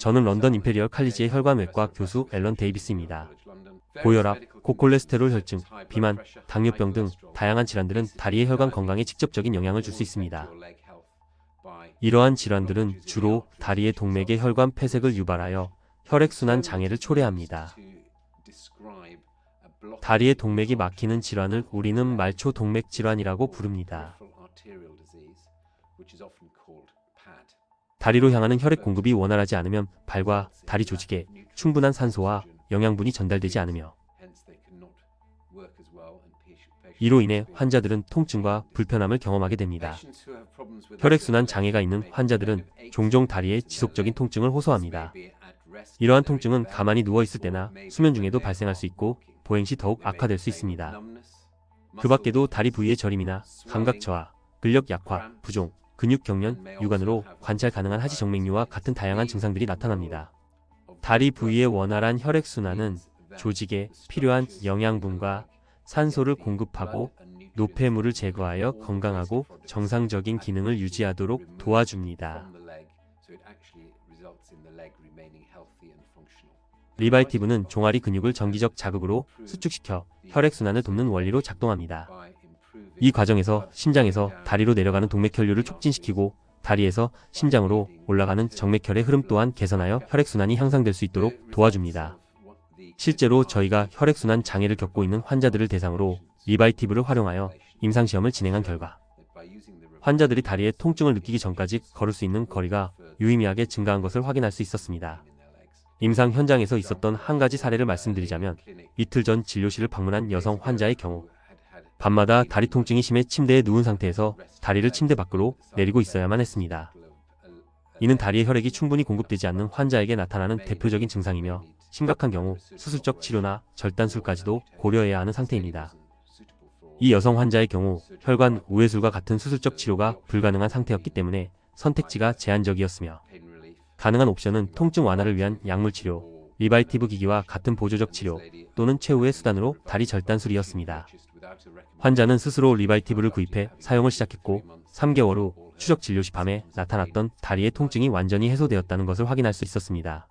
저는 런던 임페리얼 칼리지의 혈관외과 교수 앨런 데이비스입니다. 고혈압, 고콜레스테롤 혈증, 비만, 당뇨병 등 다양한 질환들은 다리의 혈관 건강에 직접적인 영향을 줄 수 있습니다. 이러한 질환들은 주로 다리의 동맥의 혈관 폐색을 유발하여 혈액순환 장애를 초래합니다. 다리의 동맥이 막히는 질환을 우리는 말초 동맥 질환이라고 부릅니다. 다리로 향하는 혈액 공급이 원활하지 않으면 발과 다리 조직에 충분한 산소와 영양분이 전달되지 않으며 이로 인해 환자들은 통증과 불편함을 경험하게 됩니다. 혈액순환 장애가 있는 환자들은 종종 다리에 지속적인 통증을 호소합니다. 이러한 통증은 가만히 누워 있을 때나 수면 중에도 발생할 수 있고 보행 시 더욱 악화될 수 있습니다. 그 밖에도 다리 부위의 저림이나 감각 저하, 근력 약화, 부종, 근육 경련, 육안으로 관찰 가능한 하지 정맥류와 같은 다양한 증상들이 나타납니다. 다리 부위의 원활한 혈액순환은 조직에 필요한 영양분과 산소를 공급하고 노폐물을 제거하여 건강하고 정상적인 기능을 유지하도록 도와줍니다. 리바이티브는 종아리 근육을 정기적 자극으로 수축시켜 혈액순환을 돕는 원리로 작동합니다. 이 과정에서 심장에서 다리로 내려가는 동맥혈류를 촉진시키고 다리에서 심장으로 올라가는 정맥혈의 흐름 또한 개선하여 혈액순환이 향상될 수 있도록 도와줍니다. 실제로 저희가 혈액순환 장애를 겪고 있는 환자들을 대상으로 리바이티브를 활용하여 임상시험을 진행한 결과 환자들이 다리에 통증을 느끼기 전까지 걸을 수 있는 거리가 유의미하게 증가한 것을 확인할 수 있었습니다. 임상 현장에서 있었던 한 가지 사례를 말씀드리자면 이틀 전 진료실을 방문한 여성 환자의 경우 밤마다 다리 통증이 심해 침대에 누운 상태에서 다리를 침대 밖으로 내리고 있어야만 했습니다. 이는 다리에 혈액이 충분히 공급되지 않는 환자에게 나타나는 대표적인 증상이며 심각한 경우 수술적 치료나 절단술까지도 고려해야 하는 상태입니다. 이 여성 환자의 경우 혈관 우회술과 같은 수술적 치료가 불가능한 상태였기 때문에 선택지가 제한적이었으며 가능한 옵션은 통증 완화를 위한 약물 치료, 리바이티브 기기와 같은 보조적 치료 또는 최후의 수단으로 다리 절단술이었습니다. 환자는 스스로 리바이티브를 구입해 사용을 시작했고 3개월 후 추적 진료 시 밤에 나타났던 다리의 통증이 완전히 해소되었다는 것을 확인할 수 있었습니다.